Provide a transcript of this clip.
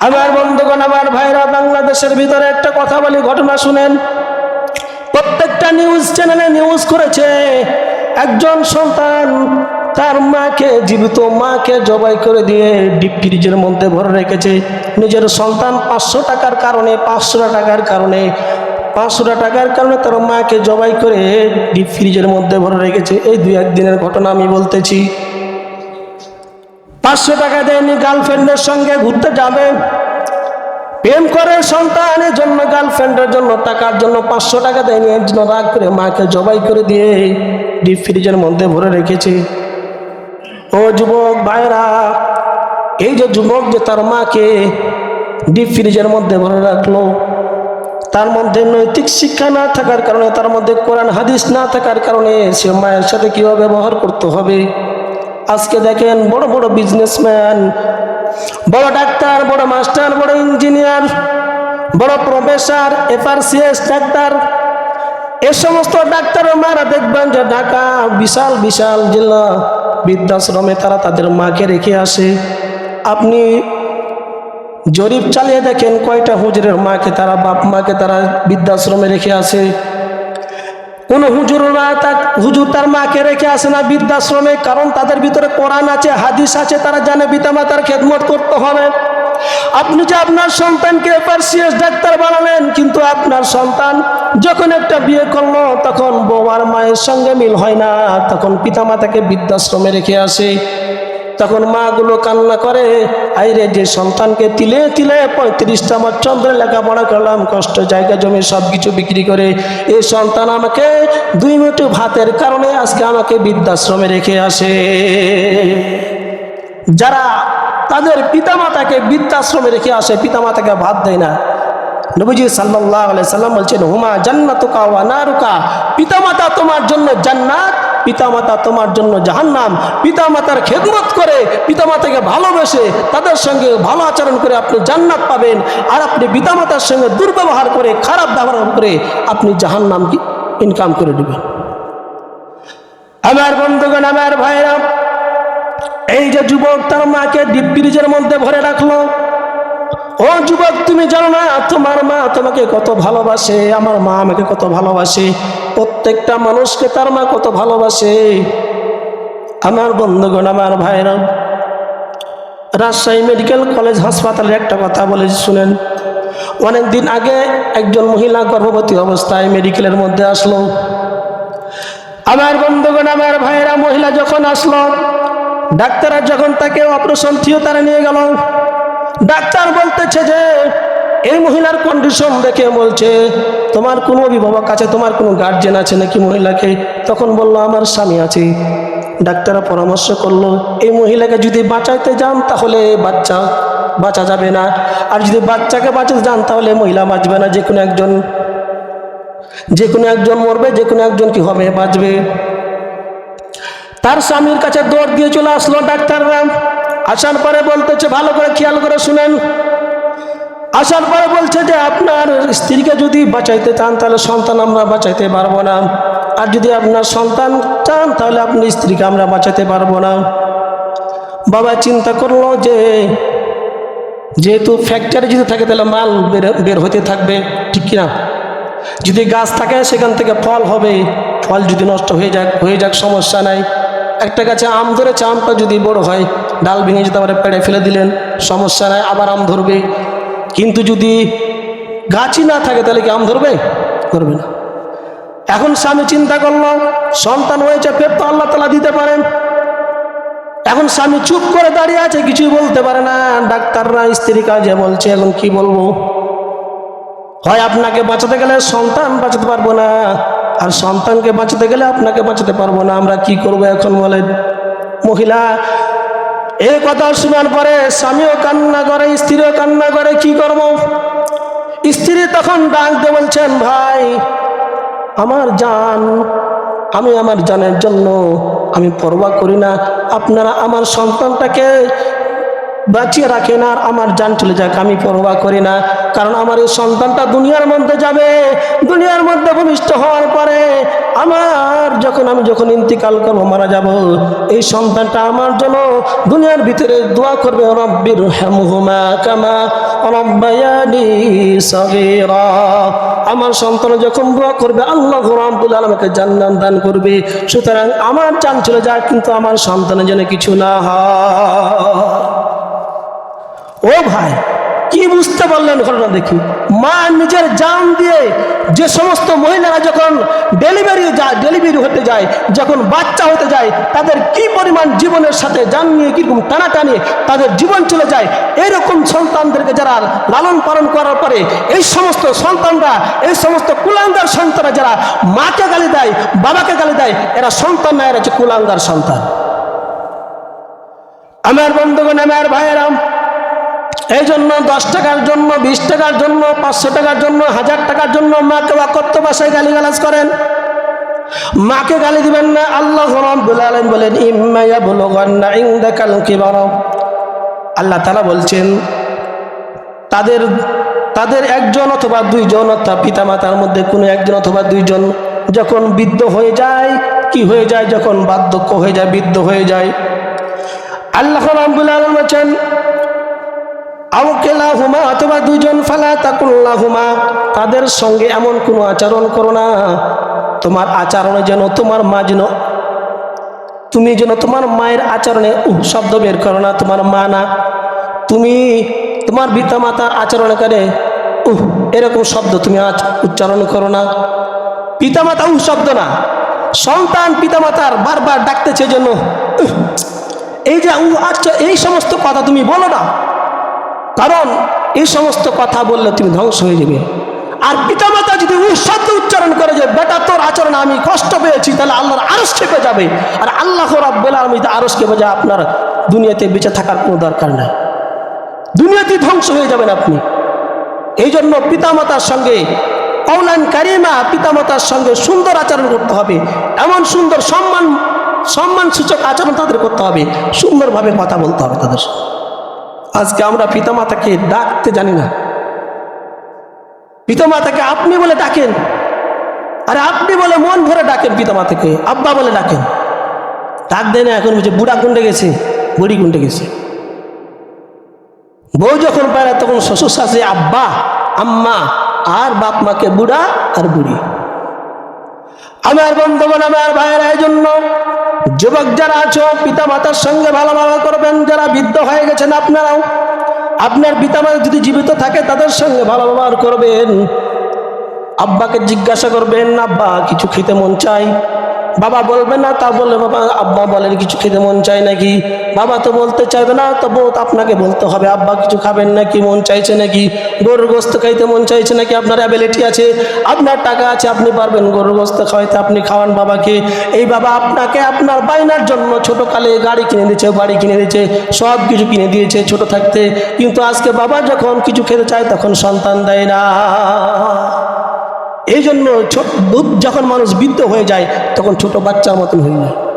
আমার বন্ধুগণ, আমার ভাইরা, বাংলাদেশের ভিতরে একটা কথা বলি, ঘটনা শুনেন। প্রত্যেকটা নিউজ চ্যানেলে নিউজ করেছে, একজন সন্তান তার মাকে, জীবিত মাকে জবাই করে দিয়ে ডিপ ফ্রিজের মধ্যে ভরে রেখেছে। নিজের সন্তান পাঁচশো টাকার কারণে, পাঁচশো টাকার কারণে, পাঁচশো টাকার কারণে তার মাকে জবাই করে ডিপ ফ্রিজের মধ্যে ভরে রেখেছে। এই দুই একদিনের ঘটনা আমি বলতেছি। পাঁচশো টাকা দেয়নি গার্লফ্রেন্ডের সঙ্গে ঘুরতে যাবে। প্রেম করে সন্তানের জন্য, গার্লফ্রেন্ডের জন্য, টাকার জন্য পাঁচশো টাকা দেয়নি। এর জন্য রাগ করে মাকে জবাই করে দিয়ে ডিপ ফ্রিজের মধ্যে ভরে রেখেছে। ও যুবক ভাইরা এই যে যুবক যে তার মাকে ডিপ ফ্রিজের মধ্যে ভরে রাখল, তার মধ্যে নৈতিক শিক্ষা না থাকার কারণে, তার মধ্যে কোরআন, হাদিস না থাকার কারণে সে মায়ের সাথে কীভাবে ব্যবহার করতে হবে? আজকে দেখেন বড় বড় বিজনেসম্যান বড় ডাক্তার, বড় মাস্টার বড় ইঞ্জিনিয়ার বড় প্রফেসর এফআরসিএস ডাক্তার, এ সমস্ত ডাক্তার মারা দেখবেন যে ঢাকা বিশাল বিশাল জেলা, বৃদ্ধাশ্রমে তারা তাদের মাকে রেখে আসে। আপনি জরিপ চালিয়ে দেখেন কয়টা হুজুরের মাকে তারা বাপ মাকে তারা বৃদ্ধাশ্রমে রেখে আসে। কোন হুজুররা তার হুজুর তার মাকে রেখে আসে না বৃদ্ধাশ্রমে, কারণ তাদের ভিতরে কোরআন আছে, হাদিস আছে, তারা জানে পিতামাতার খেদমত করতে হবে। আপনি যে আপনার সন্তানকে এফআরসিএস ডাক্তার বানালেন, কিন্তু আপনার সন্তান যখন একটা বিয়ে করল, তখন বৌমার মায়ের সঙ্গে মিল হয় না, তখন পিতামাতাকে বৃদ্ধাশ্রমে রেখে আসে। তখন মাগুলো কান্না করে, আইরে, যে সন্তানকে তিলে তিলে পঁয়ত্রিশটা আমার চন্দ্রে লেখাপড়া করলাম, কষ্ট, জায়গা জমি সব কিছু বিক্রি করে এই সন্তান আমাকে দুই মিনিট ভাতের কারণে আজকে আমাকে বৃদ্ধাশ্রমে রেখে আসে। যারা তাদের পিতামাতাকে বৃদ্ধাশ্রমে রেখে আসে, পিতামাতাকে ভাত দেয় না। নবীজি সাল্লাহ সাল্লাম বলছেন, হুমা জান্নাতুকা ওয়া নারুকা? পিতামাতা, তোমার জন্য জান্নাত পিতামাতা তোমার জন্য জাহান্নাম, পিতামাতার খেদমত করে, পিতামাতাকে ভালোবেসে তাদের সঙ্গে ভালো আচরণ করে আপনি জান্নাত পাবেন। আর আপনি পিতামাতার সঙ্গে দুর্ব্যবহার করে, খারাপ ব্যবহার করে আপনি জাহান্নাম কি ইনকাম করে নেবেন। আমার বন্ধুগণ, আমার ভাইরা এই যে যুবক তার মাকে ডিপ ফ্রিজের মধ্যে ভরে রাখল ও যুবক, তুমি জানো না, তোমার মা তোমাকে কত ভালোবাসে, আমার মা আমাকে কত ভালোবাসে, প্রত্যেকটা মানুষকে তার মা কত ভালোবাসে। আমার বন্ধুগণ, আমার ভাইরা রাজশাহী মেডিকেল কলেজ হাসপাতালের একটা কথা বলে শুনেন। অনেক দিন আগে একজন মহিলা গর্ভবতী অবস্থায় মেডিকেলের মধ্যে আসলো। আমার বন্ধুগণ, আমার ভাইয়েরা, মহিলা যখন আসলো, ডাক্তাররা যখন তাকে অপারেশন থিয়েটারে নিয়ে গেল ডাক্তার বলতেছে যে, এই মহিলার কন্ডিশন দেখে বলছে, তোমার কোনো অভিভাবক আছে, তোমার কোনো গার্জেন আছে নাকি মহিলাকে? তখন বলল, আমার স্বামী আছে। ডাক্তাররা পরামর্শ করল, এই মহিলাকে যদি বাঁচাইতে যান তাহলে বাচ্চা বাঁচা যাবে না। আর যদি বাচ্চাকে বাঁচাতে যান তাহলে মহিলা বাঁচবে না। যে কোনো একজন, যে কোনো একজন মরবে, যে কোনো একজন কি হবে, বাঁচবে। তার স্বামীর কাছে দৌড় দিয়ে চলে আসলো ডাক্তাররা। আসার পরে বলতেছে, ভালো করে খেয়াল করে শুনেন। আসার পরে বলছে যে, আপনার স্ত্রীকে যদি বাঁচাইতে চান, তাহলে সন্তান আমরা বাঁচাইতে পারব না। আর যদি আপনার সন্তান চান, তাহলে আপনি স্ত্রীকে আমরা বাঁচাতে পারব না। বাবা চিন্তা করল যে, যেহেতু ফ্যাক্টরি যদি থাকে, তাহলে মাল বের বের হতে থাকবে, ঠিক কিনা? যদি গাছ থাকে, সেখান থেকে ফল হবে। ফল যদি নষ্ট হয়ে যাক হয়ে যাক, সমস্যা নাই। একটা গাছে আম ধরেছে, আমটা যদি বড় হয় ডাল ভেঙে যেতে পারে পেড়ে ফেলে দিলেন, সমস্যা নাই, আবার আম ধরবে। কিন্তু যদি গাছই না থাকে, তাহলে কি আম ধরবে? ধরবে না। এখন স্বামী চিন্তা করল, সন্তান হয়েছে ফের তো আল্লাহ তালা দিতে পারেন। এখন স্বামী চুপ করে দাঁড়িয়ে আছে, কিছুই বলতে পারে না। ডাক্তাররা স্ত্রী কাজে বলছে, এখন কি বলব? হয় আপনাকে বাঁচাতে গেলে সন্তান বাঁচাতে পারব না, আর সন্তানকে বাঁচাতে গেলে আপনাকে বাঁচাতে পারব না। আমরা কি করব এখন বলেন? মহিলা এই কথা শোনার পরে স্বামীও কান্না করে, স্ত্রীও কান্না করে, কি করব? স্ত্রী তখন ডাক দিয়ে বলছেন, ভাই, আমার জান, আমি আমার জানের জন্য আমি পরোয়া করি না। আপনারা আমার সন্তানটাকে বাঁচিয়ে রাখেন আর আমার জান চলে যাক, আমি পরোয়া করি না। কারণ আমার এই সন্তানটা দুনিয়ার মধ্যে যাবে। দুনিয়ার মধ্যে ভূমিষ্ঠ হওয়ার পরে আমার যখন আমি যখন ইন্তিকাল করব, মারা যাব, এই সন্তানটা আমার জন্য দুনিয়ার ভিতরে দোয়া করবে রব্বির হেমহুমা কামা রব্বায়ানি সগীরা। আমার সন্তান যখন দোয়া করবে, আল্লাহ রাব্বুল আলামিনকে জান্নাত দান করবে। সুতরাং আমার চান চলে যায় কিন্তু আমার সন্তানের জন্য কিছু না। হয় ও ভাই, কি বুঝতে পারলেন ঘটনা দেখি। মা নিজের জান দিয়ে যে সমস্ত মহিলারা যখন ডেলিভারি যায়, ডেলিভারি হতে যায়, যখন বাচ্চা হতে যায়, তাদের কি পরিমাণ জীবনের সাথে জান নিয়ে, কীরকম টানাটানি তাদের জীবন চলে যায়, এরকম সন্তানদেরকে যারা লালন পালন করার পরে এই সমস্ত সন্তানরা, এই সমস্ত কুলাঙ্গার সন্তানরা যারা মাকে গালি দেয়, বাবাকে গালি দেয়, এরা সন্তান না, এরা হচ্ছে কুলাঙ্গার সন্তান। আমার বন্ধুগণ, আমার ভাইয়েরাম এই জন্য দশ টাকার জন্য, বিশ টাকার জন্য, পাঁচশো টাকার জন্য, হাজার টাকার জন্য মাকে অকথ্য ভাষায় গালিগালাজ করেন। মাকে গালি দিবেন না, আল্লাহ রব্বুল আলামিন বলেন ইম্মাইয়া বুলুগান্না ইনদাকাল কিবার। আল্লাহ তাআলা বলছেন, তাদের তাদের একজন অথবা দুইজন অর্থাৎ পিতামাতার মধ্যে কোনো একজন অথবা দুইজন যখন বৃদ্ধ হয়ে যায়, কি হয়ে যায়? যখন বার্ধক্য হয়ে যায়, বৃদ্ধ হয়ে যায়। আল্লাহ রাব্বুল আলামিন অথবা দুজন ফালা তাকুল্লাহুমা তাদের সঙ্গে এমন কোনো আচরণ করো না। তোমার আচরণে যেন তোমার মা যেন তুমি যেন তোমার মায়ের আচরণে শব্দ বের করো না তোমার মা না। তুমি তোমার পিতা মাতার আচরণে করে উহ এরকম শব্দ তুমি উচ্চারণ করো না। পিতামাতা উহ শব্দ না। সন্তান পিতামাতার বারবার ডাকতেছে উহ, এই যে উহ আচ্ছা এই সমস্ত কথা তুমি বলো না। কারণ এই সমস্ত কথা বললে তুমি ধ্বংস হয়ে যাবে। আর পিতামাতা যদি শব্দ উচ্চারণ করে যে, বেটা, তোর আচরণ আমি কষ্ট পেয়েছি, তাহলে আল্লাহর আরস খেপে যাবে। আর আল্লাহ রাব্বুল আলামিন আরস খেপে যায় আপনার দুনিয়াতে বেঁচে থাকার কোনো দরকার নাই। দুনিয়াতে ধ্বংস হয়ে যাবেন আপনি। এই জন্য পিতামাতার সঙ্গে কৌলান কারিমা পিতামাতার সঙ্গে সুন্দর আচরণ করতে হবে। এমন সুন্দর সম্মান সম্মান সূচক আচরণ তাদের করতে হবে। সুন্দরভাবে কথা বলতে হবে তাদের সঙ্গে। আজকে আমরা পিতামাতাকে ডাকতে জানি না। পিতামাতাকে আপনি বলে ডাকেন। আরে আপনি বলে মন ভরে ডাকেন পিতামাতাকে। আব্বা বলে ডাকেন। ডাক দেয় না, এখন বুঝে বুড়া কুণ্ডে গেছে, বুড়ি কুণ্ডে গেছে। বউ যখন পায় তখন শ্বশুর শাশুড়ি, আব্বা, আম্মা, আর বাপ মাকে বুড়া আর বুড়ি। আমার বন্ধুগণ, আমার ভাইয়ের যুবক যারা আছো পিতা মাতার সঙ্গে ভালো ভালো করবেন। যারা বৃদ্ধ হয়ে গেছেন, আপনারাও। আপনার পিতা মাতা যদি জীবিত থাকে, তাদের সঙ্গে ভালো ব্যবহার করবেন। আব্বাকে জিজ্ঞাসা করবেন, আব্বা, কিছু খেতে মন চাই বাবা বলবে না, তা বলে বাবা, আব্বা বলেন, কিছু খেতে মন চাই নাকি? বাবা তো বলতে চাইবে না তো বউ আপনাকে বলতে হবে, আব্বা, কিছু খাবেন নাকি? মন চাইছে নাকি? গরুর গোস্ত খাইতে মন চাইছে নাকি? আপনার অ্যাবিলিটি আছে, আপনার টাকা আছে, আপনি পারবেন গরুর গোস্ত খাওয়াইতে, আপনি খাওয়ান বাবাকে। এই বাবা আপনাকে আপনার বাইনার জন্য ছোট কালে গাড়ি কিনে দিয়েছে, বাড়ি কিনে দিয়েছে, সব কিছু কিনে দিয়েছে ছোট থাকতে। কিন্তু আজকে বাবা যখন কিছু খেতে চায়, তখন সন্তান দেয় না। এই জন্য যখন মানুষ বৃদ্ধ হয়ে যায় তখন ছোট বাচ্চার মতন হয়ে যায়